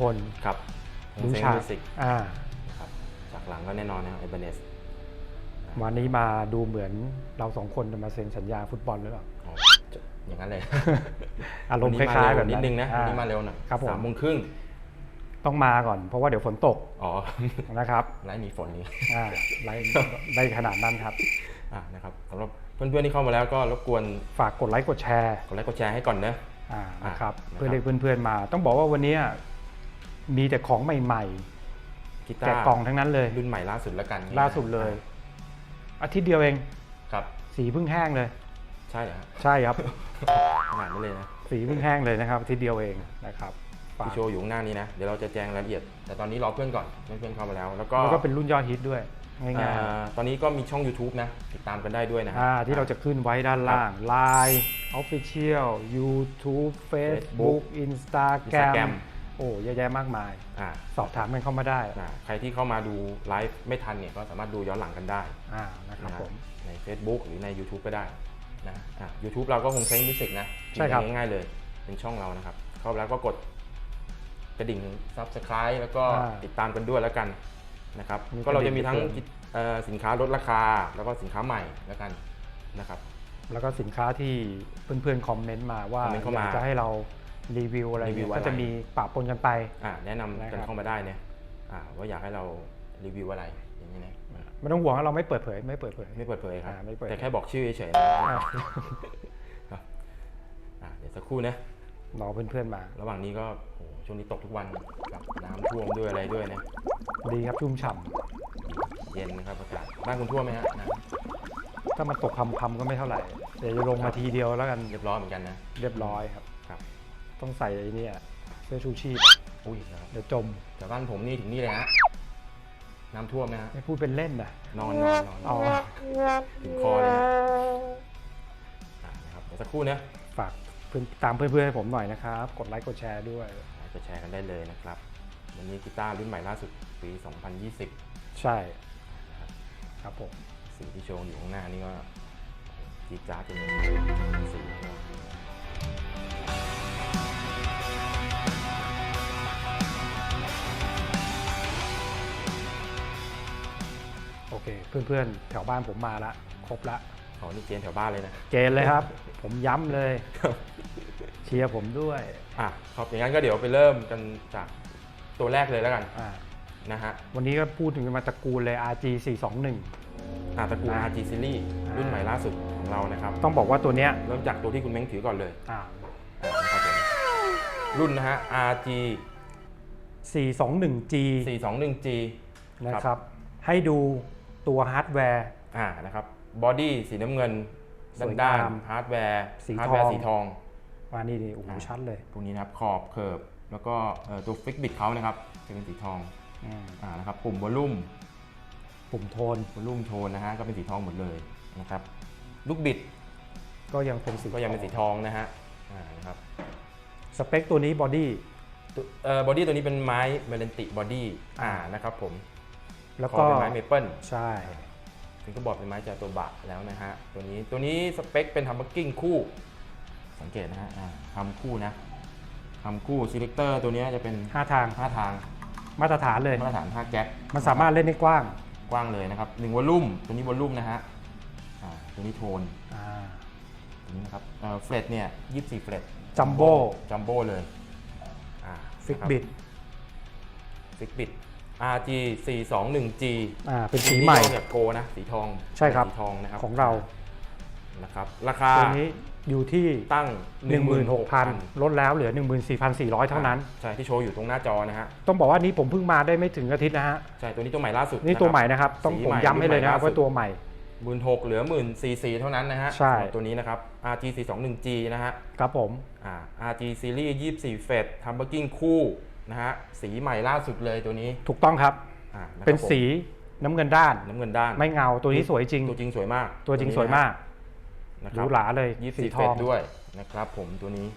ทั้งสองคนครับรู้เซ็งฉากมิวสิกอ่านะครับจากหลังก็แน่นอนนะครับเอเบเนสวันนี้มาดูเหมือนเราสองคนจะมาเซ็นสัญญาฟุตบอลหรือเปล่าอย่างนั้นเลยอารมณ์ควันนี้ล้ายๆเร็วแบบนิดนึงนะอ่วันนี้มาเร็วหน่อยครับผมสามโมงครึ่งต้องมาก่อนเพราะว่าเดี๋ยวฝนตกอ๋อนะครับไลฟ์มีฝนนี้อ่าไล่ได้ขนาดนั้นครับอะนะครับสำหรับเพื่อนๆที่เข้ามาแล้วก็รบกวนฝากกดไลค์กดแชร์กดไลค์กดแชร์ให้ก่อนนะอ่านะครับอ่าเพื่อเรียกเพื่อนๆมา ต้องบอกว่าวันนี้ มีแต่ของใหม่กีๆตาแกะร์กล่องทั้งนั้นเลย รุ่นใหม่ล่าสุดแล้วกันล่าสุดเลย อาทิตย์เดียวเอง ครับ สีเพิ่งแห้งเลย ใช่เหรอฮะใช่ครับ ขนาดนี้เลยนะสีเพิ่งแห้งเลยนะครับอาทิตย์เดียวเองนะครับฝากที่โชว์อยู่ข้างหน้านี้นะ เดี๋ยวเราจะแจ้งรายละเอียด แต่ตอนนี้รอเพื่อนก่อนเพื่อนๆเข้ามาแล้ว แล้วก็แล้วก็เป็นรุ่นยอดฮิตด้วยง่ายอ่าตอนนี้ก็มีช่อง YouTube นะ ติดตามกันได้ด้วยนะๆฮะ อ่าที่เราจะขึ้นไว้ด้านล่าง Line Official YouTube Facebook Instagram Instagram โอ้เยอะแยะมากมาย อ่าสอบถามกันเข้ามาได้อ่าใครที่เข้ามาดูไลฟ์ไม่ทันเนี่ยก็สามารถดูย้อนหลังกันได้อ่านะครับนะฮะผม ใน Facebook หรือใน YouTube ก็ได้นะอ่า YouTube เราก็คงเซ็งมิวสิกนะใช่ครับพิมพ์ง่ายๆเลย เป็นช่องเรานะครับ เข้าไปแล้วก็กดกระดิ่ง Subscribe แล้วก็ติดตามกันด้วยแล้วกันนะครับก็เราจะมีทั้งเอ่อสินค้าลดราคา แล้วก็สินค้าใหม่แล้วกันนะครับ แล้วก็สินค้าที่เพื่อนๆคอมเมนต์มาว่าคอมเมนต์เข้ามา อยากจะให้เรา รีวิวอะไรรีวิเนี่วยอะไร ก็จะมีปะปนกันไป อ่าแนะนำนะคกัรันบเข้ามาได้เนี่ยอ่าว่าอยากให้เรารีวิวอะไรอย่างนี้นะไม่ต้องห่วงว่าเราไม่เปิดเผยไม่เปิดเผย ไม่เปิดเผยครับ อ่าไม่เปิด แต่แค่บอกชื่อเฉยๆนะอ่าครับอ่าเดี๋ยวสักครู่นะ รอเพื่อนๆมา ระหว่างนี้ก็โอ้โหช่วงนี้ตกทุกวันกับน้ำท่วมด้วยอะไรด้วยนะดีครับชุ่มฉ่เย็นนะครับอากาศบ้านคุณท่วมไหมฮะน้ำถ้ามันตกคำๆก็ไม่เท่าไหร่เดี๋ยวจะลงมาทีเดียวแล้วกันำเรียบร้อยเหมือนกันนะ เรียบร้อยครับครับ ต้องใส่ไอ้เนี่ยเสื้อชูชีพอุ้ยนะครับเดี๋ยวจมแต่บ้านผมนี่ถึงนี่เลยฮะน้ำท่วมนะฮะไม่พูดเป็นเล่นนะนอนนอนนอนอ๋อถึงคอเลยฮะอะนะครับเดี๋ยวสักครู่นะฝากเพื่อนตามเพื่อนๆให้ผมหน่อยนะครับ กดไลค์กดแชร์ด้วย จะแชร์กันได้เลยนะครับ วันนี้กีตาร์รุ่นใหม่ล่าสุดปี 2020 ใช่ครับผม สีที่โชว์อยู่ข้างหน้านี่ก็จีดจ้าดเป็นสี เราโอเค เพื่อนๆ แถวบ้านผมมาละครบละอ๋อนี่เจนแถวบ้านเลยนะเกณฑ์เลยครับ ผมย้ำเลย เชียร์ผมด้วยอะครับอย่างนั้นก็เดี๋ยวไปเริ่มกันจากตัวแรกเลยแล้วกันอ่านะฮะวันนี้ก็พูดถึงมาตระกูลเลย RG 421อะตระกูลนะ RG Series รุ่นใหม่ล่าสุดของเรานะครับ ต้องบอกว่าตัวเนี้ยเริ่มจากตัวที่คุณเม้งถือก่อนเลยอ่าอะนะครับผมรุ่นนะฮะ RG 421G 421G นะครับ ให้ดู ตัวฮาร์ดแวร์อ่านะครับบอดี้สีน้ำเงินสวยด้านงามๆฮาร์ดแวร์สีฮาร์ดแวร์ทองสีทองว่านี่นี่โอ้โหอ่าชัดเลยตรงนี้นะครับขอบเคิร์บแล้วก็เอ่อตัวฟิกบิดเขานะครับจะเป็นสีทองอืมอ่านะครับปุ่มวอลลุ่มปุ่มโทนวอลลุ่มโทนนะฮะก็เป็นสีทองหมดเลยนะครับลูกบิด ก็ยังเป็นสีก็ยังเป็นสีทองนะฮะอ่านะครับสเปคตัวนี้บอดี้ตัวเอ่อบอดี้ตัวนี้เป็นไม้เมเลนติบอดี้อ่าอ่านะครับผม แล้วคอก็เป็นไม้เมเปิลใช่ถึงก็บอกเป็นไม้จาตัวบะแล้วนะฮะ ตัวนี้ตัวนี้สเปคเป็นทัมเบอร์กิ้งคู่ สังเกตนะฮะอ่าทำคู่นะทำคู่ซีเลคเตอร์ตัวนี้จะเป็น 5 ทางห้าทาง มาตรฐานเลย มาตรฐาน5แก๊กมันสามารถเล่นได้กว้าง กว้างเลยนะครับหนึ่งวอลลุ่มตัวนี้วอลลุ่มนะฮะอ่าตัวนี้โทนอ่าตัวนี้นะครับเอ่อเฟลตเนี่ย24เฟลตจัมโบ้จัมโบ้เลยอ่าฟิกบิดฟิกบิด RG 421G อ่าเป็นสีใหม่แบบโกนะ สีทองใช่ครับสีทองนะครับของเรานะครับราคาตัวนี้อยู่ที่ตั้ง 16,000 ลดแล้วเหลือ 14,400 เท่านั้น ใช่ ที่โชว์อยู่ตรงหน้าจอนะฮะ ต้องบอกว่านี้ผมเพิ่งมาได้ไม่ถึงอาทิตย์นะฮะ ใช่ ตัวนี้ตัวใหม่ล่าสุด นี่ตัวใหม่นะครับ ต้องสีผมใหม่ย้ำให้เลยนะครับรุ่นใหม่ล่าสุดว่าตัวใหม่หมื่นหกเหลือหมื่นสี่สี่เท่านั้นนะฮะใช่สำหรับตัวนี้นะครับ RG 421G นะฮะ ครับผม อ่า RG Series 24 f e t ทัมเบอร์กิ้งคู่ นะฮะสีใหม่ล่าสุดเลยตัวนี้ถูกต้องครับ อ่าะครับเป็นผมสีน้ำเงินด้านน้ำเงินด้านไม่เงาตัวนี้สวยจริง ตัวจริงสวยมากตัวจริงสวยมากนะหครัรูบหราเลยยี่สิสีบทเฟอตงด้วยนะครับ ผมตัวนี้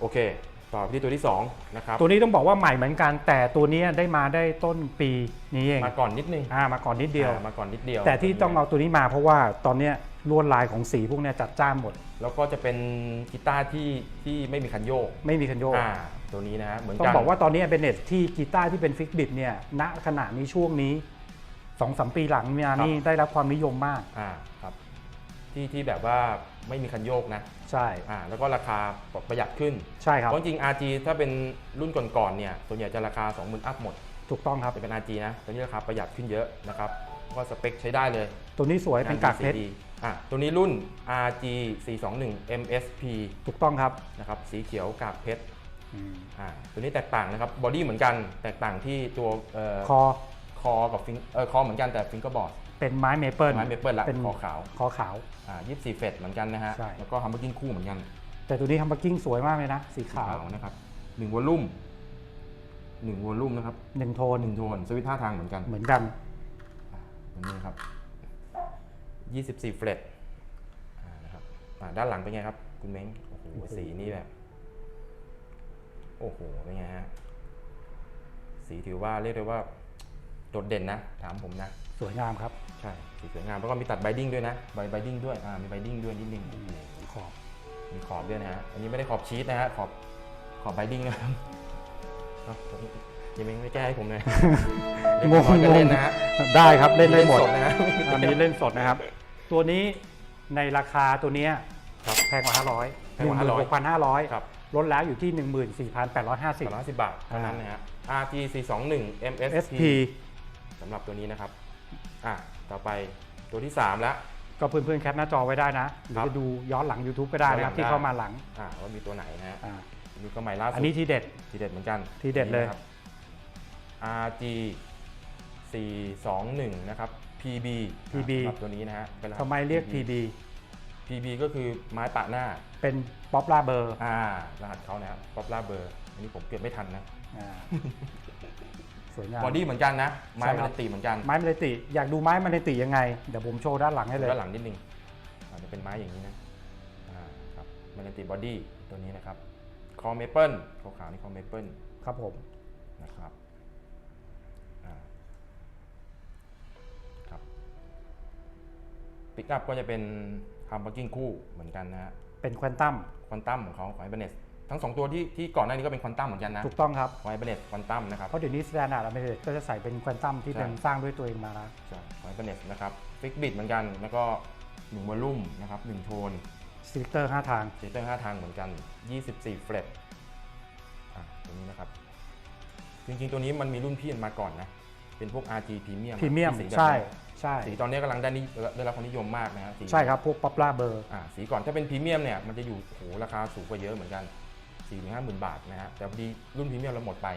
โอเค ต่อไปที่ตัวที่2นะครับตัวนี้ต้องบอกว่าใหม่เหมือนกัน แต่ตัวเนี้ยได้มาได้ต้นปีนี้เองมาก่อนนิดนึงอ่ามาก่อนนิดเดียว อ่ามาก่อนนิดเดียวแต่ที่ต้องเอาตัวนี้มาเพราะว่าตอนเนี้ย ลวดลายของสีพวกเนี้ยจัดจ้านหมด แล้วก็จะเป็นกีตาร์ที่ที่ไม่มีคันโยกไม่มีคันโยก อ่าตัวนี้นะฮะเหมือนต้อกังนบอกว่าตอนนี้เบเนตที่กีตาร์ที่เป็นฟิกบิดเนี่ยณขณะนี้ช่วงนี้สองสามปีหลังมานี่ได้รับความนิยมมาก อ่าครับ ที่ที่แบบว่าไม่มีคันโยกนะใช่อ่าแล้วก็ราคาประหยัดขึ้นใช่ครับเพราะจริง RG ถ้าเป็นรุ่นก่อนๆเนี่ยส่วนใหญ่จะราคา 20,000อัพหมด ถูกต้องครับจะเป็น RG นะตัวนี้ราคาประหยัดขึ้นเยอะนะครับ ก็สเปคใช้ได้เลยตัวนี้สวยเป็นกากเพชรง CD อะตัวนี้รุ่น RG 421 MSP ถูกต้องครับนะครับสีเขียวกากเพชรอืมอ่าตัวนี้แตกต่างนะครับบอดี้เหมือนกันแตกต่างที่ตัวเอ่อคอคอกับฟิงเออคอเหมือนกันแต่ฟิงเกอร์บอร์ด เป็นไม้เมเปิลไม้เมเปิลละเป็นคอขาว คอขาว อ่า24เฟดเหมือนกันนะฮะใช่ แล้วก็ฮัมเบอร์กิ้งคู่เหมือนกันแต่ตัวนี้ทำบักกิ้งสวยมากเลยนะ สีขาวนะครับหนึ่งวอลลุ่มหนึ่งวอลลุ่มนะครับหนึ่งโทนหนึ่งโทนสวิตช์ท่าทางเหมือนกันเหมือนกันตัวนี้นะครับ 24เฟลตอ่านะครับอ่าด้านหลังเป็นไงครับ คุณเม้งโอ้โหโอ้โหสีนี่แบบ โอ้โหเป็นไงฮะสีถือว่าเรียกได้ว่าโดดเด่นนะ ถามผมนะ สวยงามครับ ใช่สีสวยงามแล้วก็มีตัดไบดิ้งด้วยนะใบไบดิ้งด้วยอ่ามีไบดิ้งด้วยนิดนึงขอบมีขอบด้วยนะฮะอันนี้ไม่ได้ขอบชีสนะฮะขอบขอบไบดิ้งนะครับครับยังไม่ไม่แก้ให้ผมเลยงงเล่นงเล่งนนะฮะได้ครับเล่นได้หมดสนะฮะอันนี้เล่นสดนะครับ ตัวนี้ในราคาตัวเนี้ยครับแพงกว่า 500แพงกว่า500 16,500ครับลดแล้วอยู่ที่สามร้อย14,850สิบบาทเท่านั้นนะฮะ RG 421 MSP SP สำหรับตัวนี้นะครับอะต่อไปตัวที่ 3 แล้ว ก็เพื่อนๆแคปหน้าจอไว้ได้นะหรืครัอบจะดูย้อนหลัง YouTube ก็ได้นะครับ ย้อนหลังที่ได้เข้ามาหลังอะว่ามีตัวไหนนะฮะอ่านี่ก็ใหม่ล่าสุดอันนี้ทีเด็ด ทีเด็ดเหมือนกันทีเด็ดเลย นี่นะครับ RG 421 นะครับ PB อะ PB สำหรับตัวนี้นะฮะเป็นรหัส ทำไมเรียก PB PB ก็คือไม้ปะหน้า เป็นป๊อปล่าเบอร์อ่ารหัสเขานะครับป๊อปล่าเบอร์อันนี้ผมเก็บไม่ทันนะสวยงามบอดี้เหมือนกันนะ ไม้ใช่มัครันบตีเหมือนกันไม้มันเลยติอยากดูไม้มันเลยติยังไง เดี๋ยวผมโชว์ด้านหลังให้เลยด้านหลังนิดนึงอาจจะเป็นไม้อย่างนี้นะอ่าครับมันติบอดี้ตัวนี้นะครับคอเมเปิลขาวๆนี่คอเมเปิลครับผมนะครับ ปิกอัพก็จะเป็นฮัมเบอร์กิ้งคู่เหมือนกันนะฮะเป็นควอนตัมควอนตัมของเขาของไอเบเนสทั้งสองตัวที่ที่ก่อนหน้านี้ก็เป็นควอนตัมเหมือนกันนะถูกต้องครับของไอเบเนสควอนตัมนะครับเพราะเดี๋ยวนี้สแตนดาร์ดอเมริกก็จะใส่เป็นควอนตัมที่ใช่เป็นสร้างด้วยตัวเองมาแล้วใช่ของไอเบเนสนะครับฟิกบิดเหมือนกันแล้วก็หนึ่งวอลลุ่มนะครับหนึ่งโทนสติกเตอร์5ทางเซตเตอร์5ทางเหมือนกัน 24เฟลตอะตัวนี้นะครับจริงๆตัวนี้มันมีรุ่นพี่มาก่อนนะ เป็นพวก RG Premium พรีเมียมที่สีแบบใช่นี้ใช่สีตอนนี้กำลังได้นิได้รับความนิยมมากนะฮะสีใช่ครับพวกป๊อปล่าเบอร์อ่าสีก่อนถ้าเป็นพรีเมียมเนี่ยมันจะอยู่โอ้โหราคาสูงกว่าเยอะเหมือนกัน4ี่ถึงห้าหมื่นบาทนะฮะแต่พอดีรุ่นพรีเมียมเราหมดไป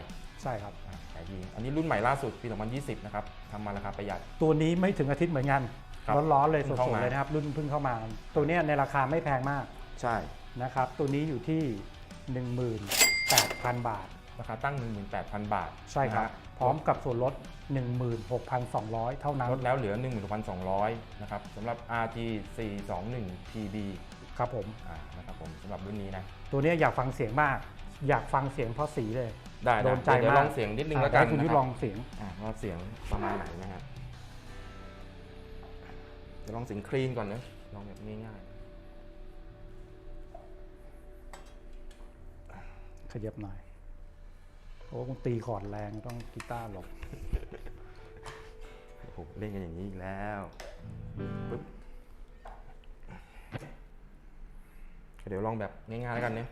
ใช่ครับอ่าขายดีอันนี้รุ่นใหม่ล่าสุดปี 2020 นะครับทำมาราคาประหยัด ตัวนี้ไม่ถึงอาทิตย์เหมือนกันครับร้อนๆเลยเพิ่สงเข้าดมาๆเลยนะครับ รุ่นเพิ่งเข้ามา ตัวเนี้ยในราคาไม่แพงมากใช่นะครับ ตัวนี้อยู่ที่ 18,000 บาท ราคาตั้ง 18,000 บาท ใช่ครับนะฮะ พร้อมกับส่วนลด 16,200 เท่านั้นลดแล้วเหลือ 16,200 นะครับสำหรับ RG 421 PB ครับผมอ่านะครับผมสำหรับรุ่นนี้นะ ตัวเนี้ยอยากฟังเสียงมาก อยากฟังเสียงเพราะสีเลย ได้โดนใจเดี๋ยวมากลองเสียงนิดนึงอะแล้วกันให้คุณยุทธนะลรัอบงเสียงอ่าว่าเสียงประมาณไหนนะฮะเดี๋ยวลองเสียงคลีนก่อนนะลองแบบง่ายขยับหน่อยโอ้คงตีคอร์ดแรงต้องกีตาร์หลบโอ้โหเล่นกันอย่างนี้อีกแล้วปึ๊บเดี๋ยวลองแบบง่ายๆแล้วกันเนี่ย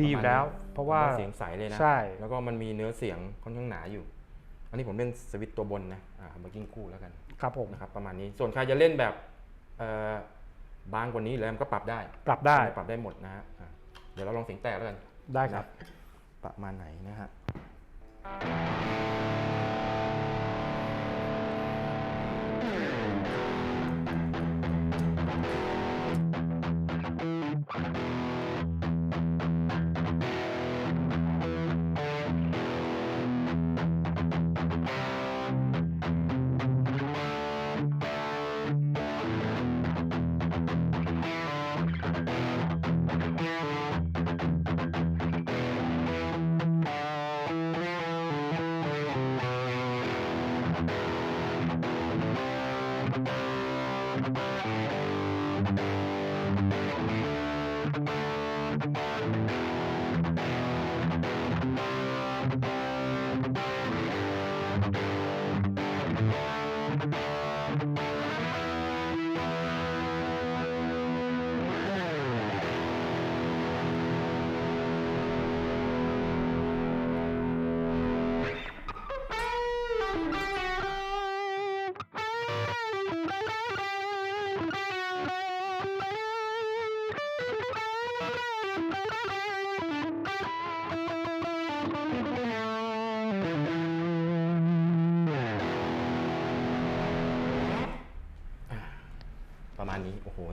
ดีอยู่แล้ว เพราะว่าเสียงใสเลยนะใช่แล้วก็มันมีเนื้อเสียงค่อนข้างหนาอยู่ อันนี้ผมเล่นสวิตช์ตัวบนนะอ่ามากิ้งคู่แล้วกันครับผมนะครับประมาณนี้ส่วนใครจะเล่นแบบเอ่อบางกว่านี้แล้วมันก็ปรับได้ ปรับได้ปรับได้หมดนะฮะอะเดี๋ยวเราลองเสียงแตกแล้วกันได้ครับนะประมาณไหนนะฮะประ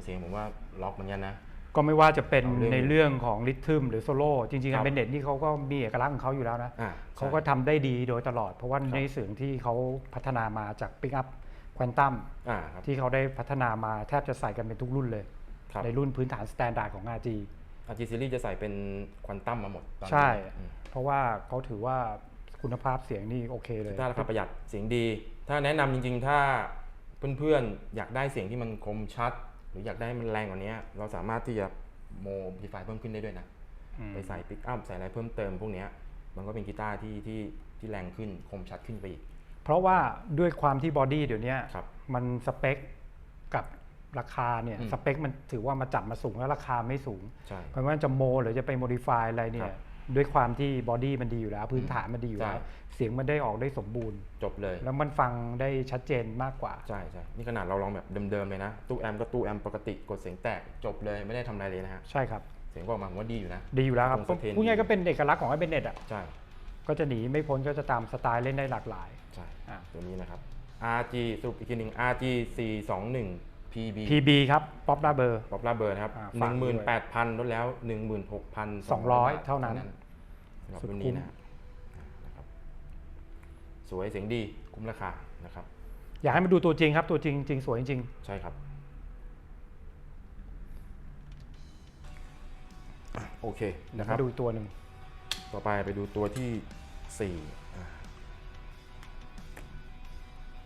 เสียงผมว่าล็อกเหมือนกันนะ ก็ไม่ว่าจะเป็นเอาเรื่องในเรื่องของริทึมหรือโซโล่จริงครัๆบเป็นเน็ตนี่เขาก็มีเอกลักษณ์ของเขาอยู่แล้วนะอ่าเขาก็ใช่ทำได้ดีโดยตลอด เพราะว่าในเสียงที่เขาพัฒนามาจากปิกอัพควอนตัมอ่าครับ ที่เขาได้พัฒนามาแทบจะใส่กันเป็นทุกรุ่นเลย ครับ ในรุ่นพื้นฐานสแตนดาร์ดของ RG อาร์จีซีรีส์จะใส่เป็นควอนตัมมาหมดตอนนี้ใช่ อืมเพราะว่าเขาถือว่าคุณภาพเสียงนี่โอเคเลย ถ้าราคาประหยัดเสียงดี ถ้าแนะนำจริงๆ ถ้าเพื่อนๆ อยากได้เสียงที่มันคมชัดห รืออยากได้มันแรงกว่านี้เราสามารถที่จะโมดิฟายเพิ่มขึ้นได้ด้วยนะอืมไปใส่ปิกอัพใส่อะไรเพิ่มเติมพวกเนี้ยมันก็เป็นกีตาร์ที่ที่ที่แรงขึ้นคมชัดขึ้นไปอีก เพราะว่าด้วยความที่บอดี้เดี๋ยวนี้ครับมันสเปคกับราคาเนี่ยอืมสเปคมันถือว่ามาจับมาสูงแล้วราคาไม่สูงใช่เพราะว่าจะโมหรือจะไปโมดิฟายอะไรเนี่ครัยบ ด้วยความที่บอดี้มันดีอยู่แล้ว พื้นฐานมันดีอยู่แล้ว ใช่ เสียงมันได้ออกได้สมบูรณ์ จบเลย แล้วมันฟังได้ชัดเจนมากกว่า ใช่ใช่นี่ขนาดเราลองแบบเดิมๆเลยนะ ตู้แอมป์ก็ตู้แอมป์ปกติกดเสียงแตกจบเลยไม่ได้ทำอะไรเลยนะฮะ ใช่ครับ เสียงก็ออกมาผมว่าดีอยู่นะ ดีอยู่แล้วครับตรงสเตนพูดง่ายๆก็เป็นเอกลักษณ์ของไอ้เบนเน็ตอะ ใช่ก็จะหนีไม่พ้นก็จะตามสไตล์เล่นได้หลากหลาย ใช่อะ ตัวนี้นะครับ RG สรุปอีกทีหนึ่ง RG 421 PB PB ครับป๊อปดาเบอร์ ป๊อปลาเบอร์นะครับอ่าหฝานึ่กงหด้มื่นวยแปดพันลดแล้วหนึ่งหมื่นหกพัน200เท่านั้น สำหรับสุดรุ่นคุ้นี้มนะนะครับ สวยเสียงดีคุ้มราคานะครับ อยากให้มาดูตัวจริงครับ ตัวจริงจริงสวยจริง ใช่ครับอะโอเคๆนะครับมาดูอีกตัวหนึ่งต่อไปไปดูตัวที่สี่อะ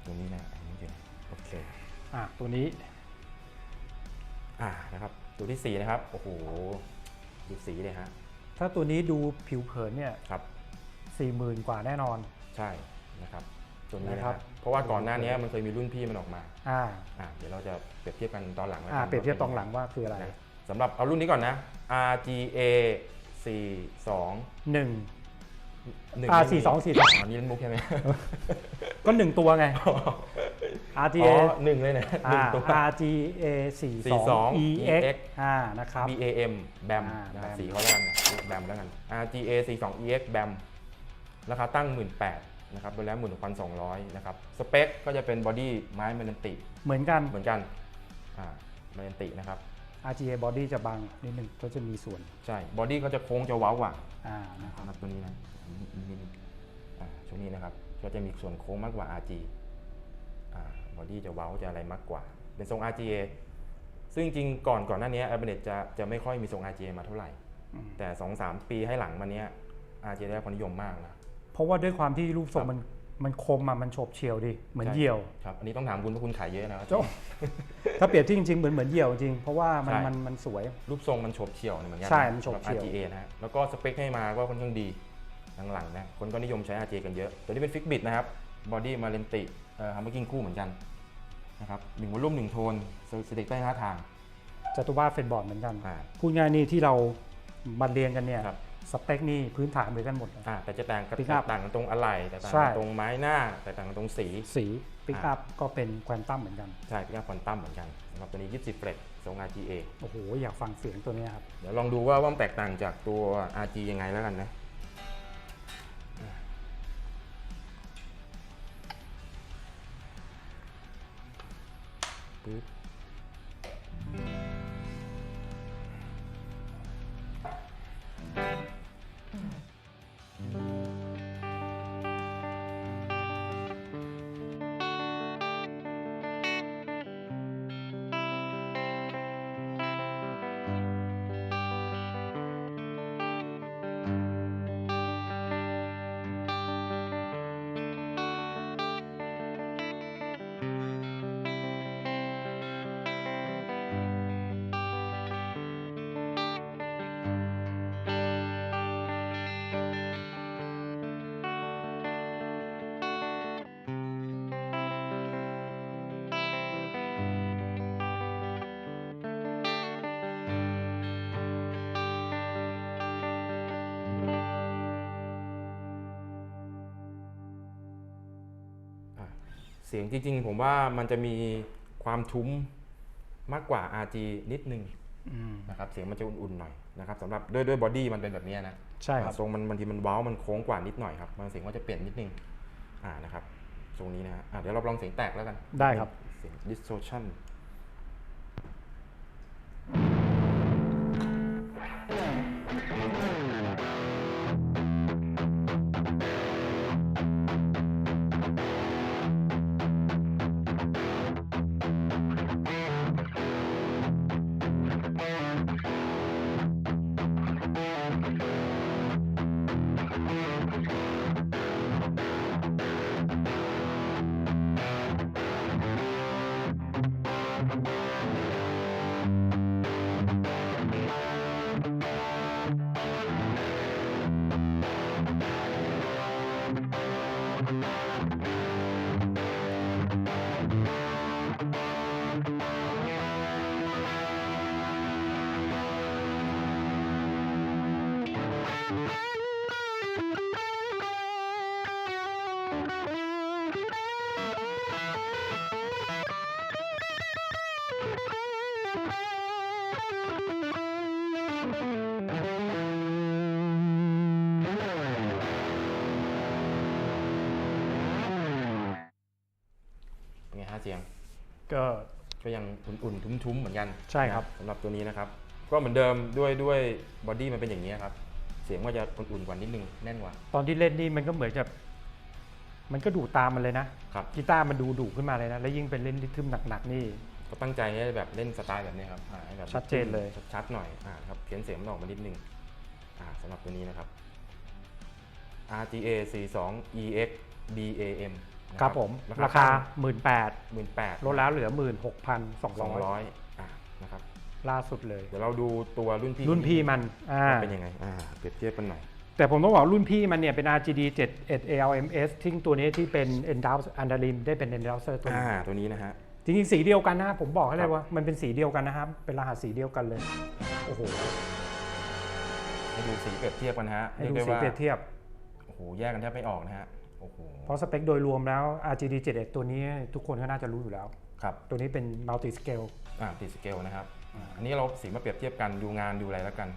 ตัวนี้นะอันนี้เดี๋ยวโอเค อะตัวนี้ อ่านะครับตัวที่สี่นะครับโอ้โหดูสีเลยฮะถ้าตัวนี้ดูผิวเผินเนี่ยครับสี่หมื่นกว่าแน่นอน ใช่นะครับตัวนี้นะนะคครัรับบเพราะว่าก่อนหน้านี้มันเคยมีรุ่นพี่มันออกมาอ่าอ่าเดี๋ยวเราจะเปรียบเทียบกันตอนหลังแล้วอ่ากันเปรียบเทียบตรงหลังว่าคืออะไรนะสำหรับเอารุ่นนี้ก่อนนะ RGA 42หนึ่ง1อ่าสี่สองสี่สองอันนี้เล่นมุกใช่ไหมก็หนึ่งตัวไง อ๋ RGA อหนึ่งเลยนะหอ่านึ่งตัว RGA 42 42 EX EX อ่านะครับ BAM BAM อ่านะครับ BAM สีเขาแล้วกันนะแบมแล้วกัน RGA 42 EX BAM ราคาตั้ง 18,000นะครับโดยแล้ว16,200นะครับ สเปคก็จะเป็นบอดี้ไม้เมนันติ เหมือนกันเหมือนกันอ่าเมนันตินะครับ RGA body จะบางนิดหนึ่งก็จะมีส่วน ใช่ บอดี้เขาจะโค้งจะเว้ากว่าอ่านะครับนะครับตัวนี้นะนี่นี่อ่าช่วงนี้นะครับ ก็จะมีส่วนโค้งมากกว่า RG อ่า บอดี้จะเว้าจะอะไรมากกว่า เป็นทรง RGA ซึ่งจริงๆก่อนก่อนหน้านี้ a b n e t จะจะไม่ค่อยมีทรง RGA มาเท่าไหร่อืมแต่2-3ปีให้หลังมาเนี้ย RGA ได้รับความนิยมมากนะเพราะว่าด้วยความที่รูปทรงครับมันมันคมอะมันโฉบเฉี่ยวดิเหมือนใช่เหยี่ยวครับอันนี้ต้องถามคุณเพราะคุณขายเยอะนะครับโจ้ถ้าเปรียบที่จริงๆเหมือนเหมือนเหยี่ยวจริงเพราะว่ามันใช่มันมันสวยรูปทรงมันโฉบเฉี่ยวเนี่ยเหมือนกันใช่นะมันโฉบสำหรับเฉี่ยว RGA นะฮะแล้วก็สเปคให้มาก็ค่อนข้างดีหลังๆนะคนก็นิยมใช้ RGA กันเยอะตัวนี้เป็นฟิกบิดนะครับ บอดี้มาเลนติเอ่อฮัมเบอร์กิ้งคู่เหมือนกันนะครับหนึ่งวอลลุ่มหนึ่งโทนสเต็กได้ห้าทางจตุว่าเฟนบอร์ดเหมือนกันอ่าพูดง่ายนี่ที่เรามาเรียนกันเนี่ยครับสเปคนี่พื้นฐานเหมือนกันหมดเลยอ่าแต่จะต่างกัน Pick up ต่างกันตรงอะไหล่แต่ต่างใช่กันตรงไม้หน้าแต่ต่างกันตรงสีสีปิกอัพก็เป็นควอนตัมเหมือนกัน ใช่พิกอัพควอนตัมเหมือนกันสำหรับตัวนี้20เฟรตทรง RGA โอ้โห อยากฟังเสียงตัวนี้ครับ เดี๋ยวลองดูว่าว่ามันแตกต่างจากตัว RG ยังไงแล้วกันนะ ปึ๊บอ่ เสียงจริงๆ ผมว่ามันจะมีความทุ้มมากกว่า RG นิดนึงอืมนะครับเสียงมันจะอุ่นๆหน่อยนะครับสำหรับด้วยด้วยบอดี้มันเป็นแบบเนี้ยนะใช่ครับทรงมันบางทีมันเว้ามันโค้งกว่านิดหน่อยครับมันเสียงมันจะเปลี่ยนนิดนึงอ่านะครับทรงนี้นะฮะอะเดี๋ยวเราลองเสียงแตกแล้วกันได้ครับเสียง distortion เป็นไงฮะเสียง ก็ก็ยังอุ่นๆทุ้มๆเหมือนกันใช่ครับ นะสำหรับตัวนี้นะครับ ก็เหมือนเดิมด้วยด้วยบอดี้มันเป็นอย่างนี้ครับ เสียงมันจะอุ่นๆกว่านิดนึงแน่นกว่าตอนที่เล่นนี่มันก็เหมือนกับมันก็ดูตามมันเลยนะครับ กีตาร์มันดูดุขึ้นมาเลยนะ แล้วยิ่งเป็นเล่นริทึมหนักๆนี่ ก็ตั้งใจให้แบบเล่นสไตล์แบบนี้ครับอ่าให้แบบชัดเจนเลย ชัดๆหน่อยอ่าครับเพี้ยนเสียงมันออกมานิดนึงอ่าสำหรับตัวนี้นะครับ RGA 42 EX DAM นะครับผมราราคาคา 1 8 0 0 หมื่นแปด0ลดแล้วเหลือ สอง16,200ร้อยอ่านะครับล่าสุดเลย เดี๋ยวเราดูตัวรุ่นพี่รุ่นพี่มันอ่าว่าเป็นยังไงอ่าเปรียบเทียบกันหน่อย แต่ผมต้องบอกรุ่นพี่มันเนี่ยเป็น RGD 71 ALMS ที่ตัวนี้ที่เป็น Endows Andalim ได้เป็น Endouser ตัวนี้อ่าตัวนี้นะฮะ จริงๆ สีเดียวกันนะครับผมบอกให้เลครัยบ ว่ามันเป็นสีเดียวกันนะครับ เป็นรหัสสีเดียวกันเลย โอ้โห ให้ดูสีเปรียบเทียบกันนะฮะให้ดูรีกสีไว่าเปรียบเทียบ โอ้โหแยกกันแทบไม่ออกนะฮะโอ้โห เพราะสเปคโดยรวมแล้ว RGD 71ตัวนี้ทุกคนก็น่าจะรู้อยู่แล้ว ครับ ตัวนี้เป็น Multi Scale อ่าติดสเกลนะครับอ่าอันนี้เราสีมาเปรียบเทียบกันดูงานดูอะไรแล้วกัน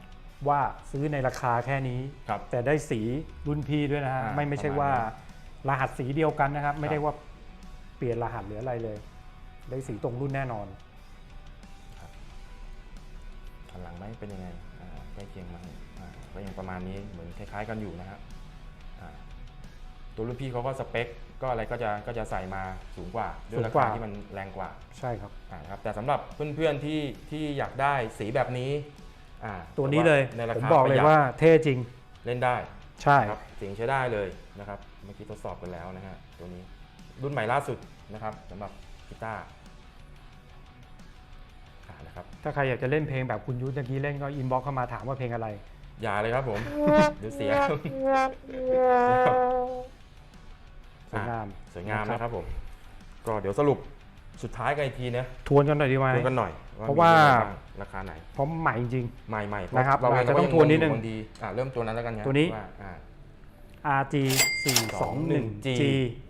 ว่าซื้อในราคาแค่นี้ ครับ แต่ได้สีรุ่นพี่ด้วยนะฮะ อ่าไม่ไม่ใช่ประมาณว่านี้รหัสสีเดียวกันนะครับ ไม่ได้ครับว่าเปลี่ยนรหัสหรืออะไรเลย ได้สีตรงรุ่นแน่นอน หันหลังไหมเป็นยังไงอ่าใกล้เคียงไหมอ่าก็ยังประมาณนี้เหมือนคล้าย ๆ กันอยู่นะฮะอ่า ตัวรุ่นพี่เขาก็สเปคก็อะไรก็จะก็จะใส่มาสูงกว่าด้วยสูงรากว่าคาที่มันแรงกว่าใช่ครับ อ่าครับแต่สำหรับเพื่อนๆที่ที่อยากได้สีแบบนี้อ่าตัวนี้เลยในราผมคาบอกปเลระยหยัดว่าเท่จริงเล่นได้ใช่ครับเสียงใช้ได้เลยนะครับเมื่อกี้ทดสอบกันแล้วนะฮะตัวนี้รุ่นใหม่ล่าสุดนะครับสำหรับกีตาร์อ่านะครับ ถ้าใครอยากจะเล่นเพลงแบบคุณยุทธเมื่อกี้เล่นก็อินบ็อกเข้ามาถามว่าเพลงอะไร อย่าเลยครับผม เดี๋ยวเสีย สวยงามสวยงามนะครับนะครับผม ก็เดี๋ยวสรุปสุดท้ายกันอีกทีนะทวนกันหน่อยดีไหมดูกันหน่อยเพราะว่ามีอะไรบ้งราคาไหนเพราะใหม่จริงใหม่ใหม่นะครับเราอาจจะก็ต้องยัทวนนิดนึงอยู่ดีอ่าเริ่มตัวนั้นแล้วกันนะตัวนี้าอ่า RG 421 G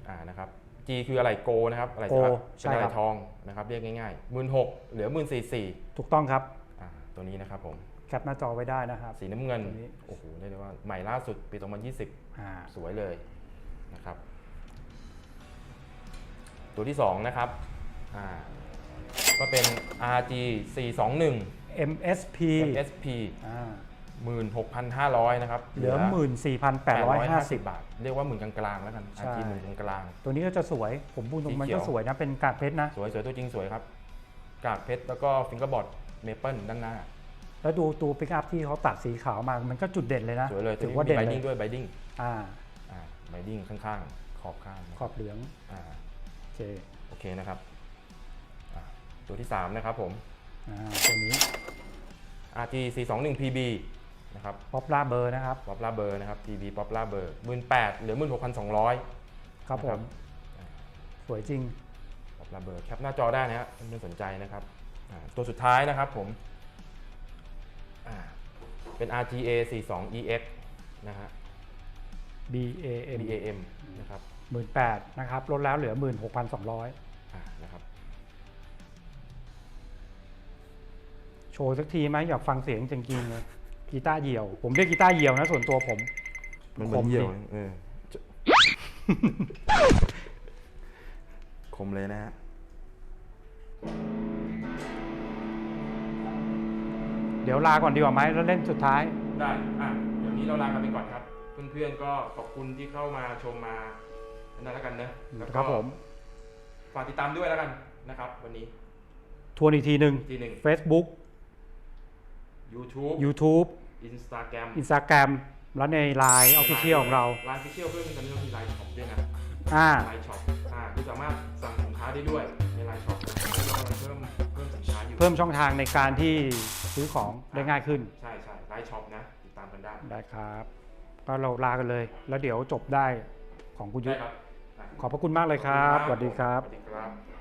อ่านะครับ G คืออะไรโกนะครับอะไร Go ใช่ไหมเป็นอะใช่ครัไรบทองนะครับเรียกง่ายๆหมื่นหกเหลือหมื่นสี่สี่ถูกต้องครับอ่าตัวนี้นะครับผมแคปหน้าจอไว้ได้นะครับสีน้ำเงินตัวนี้โอ้โหเรียกได้ว่าใหม่ล่าสุดปี 2020อ่าสวยเลยนะครับ ตัวที่ 2 นะครับอ่าก็เป็น RG 421 MSP MSP อ่า 16,500 นะครับเหลือ 14,850 บาท เรียกว่าหมื่นกลางๆแล้วกันใช่ RG หมื่นกลาง ตัวนี้ก็จะสวย ผมพูดตรงมันสีเขียก็วสวยนะ เป็นกากเพชรนะ ๆสวยสวยตัวจริงสวยครับ กากเพชรแล้วก็ฟิงเกอร์บอร์ดเมเปิลด้านหน้า แล้วดูตัวปิกอัพที่เขาตัดสีขาวมา มันก็จุดเด่นเลยนะ สวยเลยถือตัวว่านี้เด่มีนไบเลดิ้งยด้วยไบดิ้งอ่า อ่าไบดิ้งข้างๆ ขอบข้างนะขอบเหลือง อ่าโอ เคโอเคนะครับอ่าตัวที่ 3 นะครับผม อ่าตัวนี้ RG 421 PB นะครับป๊อปล่าเบอร์นะครับ ป๊อปล่าเบอร์นะครับ PB ป๊อปล่าเบอร์18,000เหลือ16,200ครับผมสวยจริง ป๊อปล่าเบอร์แคปหน้าจอได้นะฮะเพื่อนๆสนใจนะครับอ่าตัวสุดท้ายนะครับผมอ่าเป็น RGA 42 EX นะฮะ BAM BAM นะครับ 18,000นะครับลดแล้วเหลือ16,200อ่านะครับโชว์สักทีไหมอยากฟังเสียงจริงๆเลยกีตาร์เหี่ยว ผมเรียกกีตาร์เหี่ยวนะส่วนตัวผมมันเหมือนเหี่ยวคมดิเออจะคมเลยนะฮะเดี๋ยวลาก่อนดีกว่าไหมแล้วเล่นสุดท้าย ได้ อะ เดี๋ยวนี้เราลากันไปก่อนครับ เพื่อนๆก็ขอบคุณที่เข้ามาชมมา นั่นแล้วกันนะแล้วคก็รับผม ฝากติดตามด้วยแล้วกันนะครับ วันนี้ทวนอีกทีหนึ่งอีกทีหนึ่ง Facebook YouTube YouTube Instagram Instagram แล้วใน Line Official ของเราไลน์ Official เพื่อนตอนนี้เรามีไลน์ช็อปด้วยนะอ่า ไลน์ช็อปอ่าคุณสามารถสั่งสินค้าได้ด้วยในไลน์ช็อปนะเรากำลังเพิ่มเพิ่มสินค้าอยู่เพิ่มช่องทางในการที่ซื้อของได้ง่ายขึ้น ใช่ใช่ไลน์ช็อปนะ ติดตามกันได้ ได้ครับ ก็เราลากันเลย แล้วเดี๋ยวจบได้ ของคุณยุได้ทธครับอะขอบพระคุณมากเลยครับสวัสดีครับ สวัสดีครับ